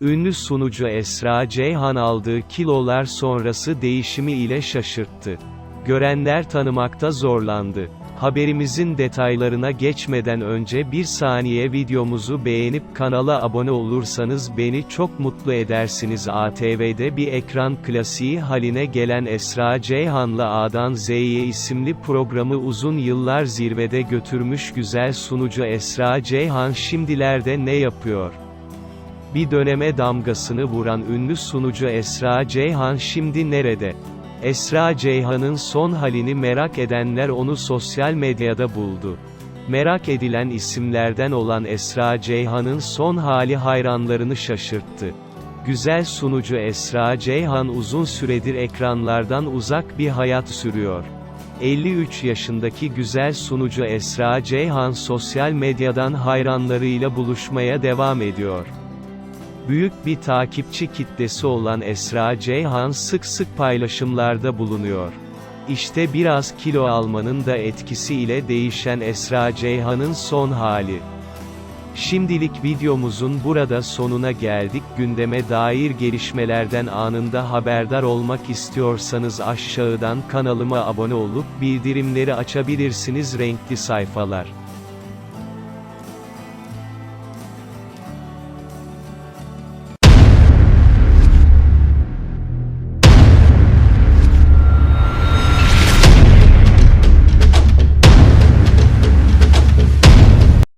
Ünlü sunucu Esra Ceyhan aldığı kilolar sonrası değişimi ile şaşırttı. Görenler tanımakta zorlandı. Haberimizin detaylarına geçmeden önce bir saniye videomuzu beğenip kanala abone olursanız beni çok mutlu edersiniz. ATV'de bir ekran klasiği haline gelen Esra Ceyhan'la A'dan Z'ye isimli programı uzun yıllar zirvede götürmüş güzel sunucu Esra Ceyhan şimdilerde ne yapıyor? Bir döneme damgasını vuran ünlü sunucu Esra Ceyhan şimdi nerede? Esra Ceyhan'ın son halini merak edenler onu sosyal medyada buldu. Merak edilen isimlerden olan Esra Ceyhan'ın son hali hayranlarını şaşırttı. Güzel sunucu Esra Ceyhan uzun süredir ekranlardan uzak bir hayat sürüyor. 53 yaşındaki güzel sunucu Esra Ceyhan sosyal medyadan hayranlarıyla buluşmaya devam ediyor. Büyük bir takipçi kitlesi olan Esra Ceyhan sık sık paylaşımlarda bulunuyor. İşte biraz kilo almanın da etkisiyle değişen Esra Ceyhan'ın son hali. Şimdilik videomuzun burada sonuna geldik. Gündeme dair gelişmelerden anında haberdar olmak istiyorsanız aşağıdan kanalıma abone olup bildirimleri açabilirsiniz renkli sayfalar.